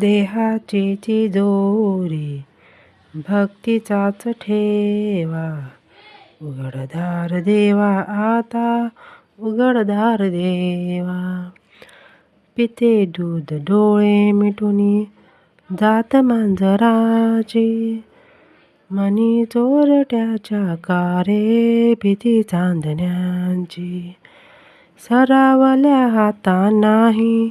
देहाची तिजोरी भक्तीचाच ठेवा. उघडदार देवा आता उघडदार देवा. पिते दूध डोळे मिटुनी जात मांजराची. मनी चोरट्याच्या कारे भीती चांदण्यांची. सरावल्या हाता नाही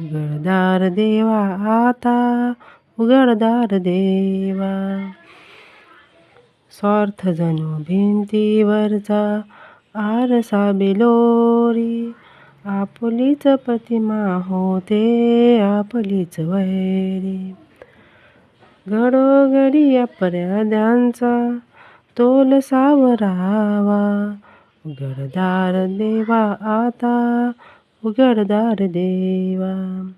उघडदार देवा आता उघडदार देवा. स्वार्थ जणू भिंतीवरचा आरसा बिलोरी आपुलीच प्रतिमा होते आपलीच वैरी. घडोघडी अपराध्यांचा तोल सावरावा. उघडदार देवा आता उघडदार देवा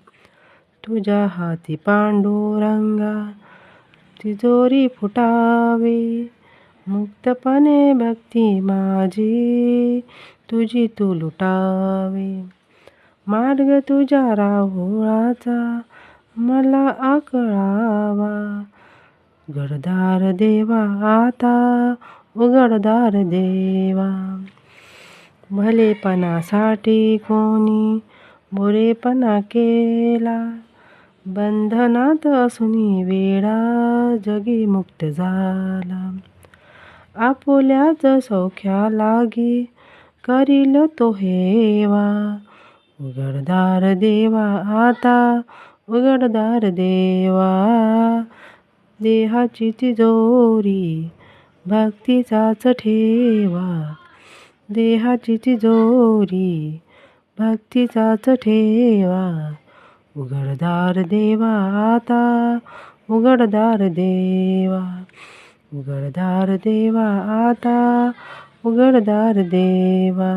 तुझ्या हाती पांडुरंगा तिजोरी फुटावी. मुक्तपणे भक्ती माझी तुझी तू लुटावी. मार्ग तुझ्या राहुळाचा मला आकळावा. घडदार देवा आता उघडदार देवा. भलेपणासाठी कोणी बुरेपणा केला. बंधनात असुनी वेळा जगी मुक्त झाला. आपुल्याच सौख्या लागी करील तो हेवा. उघडदार देवा आता उघडदार देवा. देहाची तिजोरी भक्तीचाच ठेवा. देहाची तिजोरी भक्तीचाच ठेवा. उघडदार देवा आता उघडदार देवा. उघडदार देवा आता उघडदार देवा.